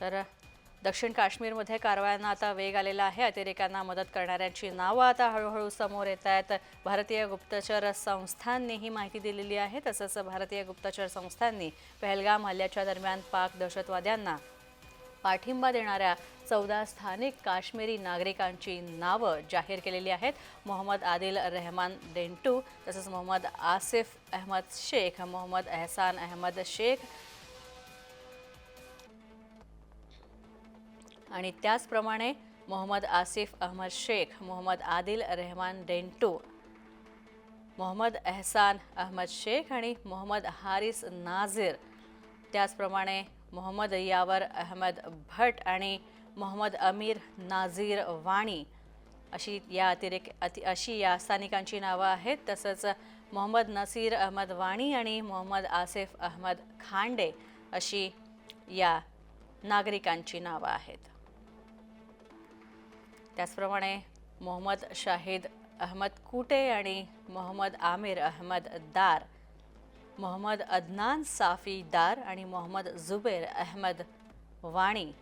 तर दक्षिण काश्मीरमध्ये कारवायांना आता वेग आलेला आहे. अतिरेक्यांना मदत करणाऱ्यांची नावं आता हळूहळू समोर येत आहेत. भारतीय गुप्तचर संस्थांनी ही माहिती दिलेली आहे. तसंच भारतीय गुप्तचर संस्थांनी पहलगाम हल्ल्याच्या दरम्यान पाक दहशतवाद्यांना पाठिंबा देणाऱ्या चौदा स्थानिक काश्मीरी नागरिकांची नावं जाहीर केलेली आहेत. मोहम्मद आदिल रेहमान डेंटू तसंच मोहम्मद आसिफ अहमद शेख मोहम्मद एहसान अहमद शेख आणि त्याचप्रमाणे मोहम्मद आसिफ अहमद शेख मोहम्मद आदिल रेहमान डेंटू मोहम्मद एहसान अहमद शेख आणि मोहम्मद हारिस नाझीर. त्याचप्रमाणे मोहम्मद यावर अहमद भट आणि मोहम्मद अमीर नाझीर वाणी. अशी या अतिरेक अति अशी या स्थानिकांची नावं आहेत. तसंच मोहम्मद नसीर अहमद वाणी आणि मोहम्मद आसिफ अहमद खांडे अशी या नागरिकांची नावं आहेत. त्याचप्रमाणे मोहम्मद शाहिद अहमद कुटे आणि मोहम्मद आमिर अहमद दार मोहम्मद अदनान साफी दार आणि मोहम्मद जुबेर अहमद वाणी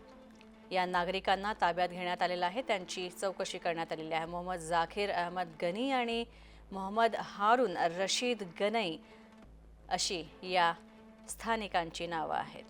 या नागरिकांना ताब्यात घेण्यात आलेलं आहे. त्यांची चौकशी करण्यात आलेली आहे. मोहम्मद जाखीर अहमद गनी आणि मोहम्मद हारून रशीद गनई अशी या स्थानिकांची नावं आहेत.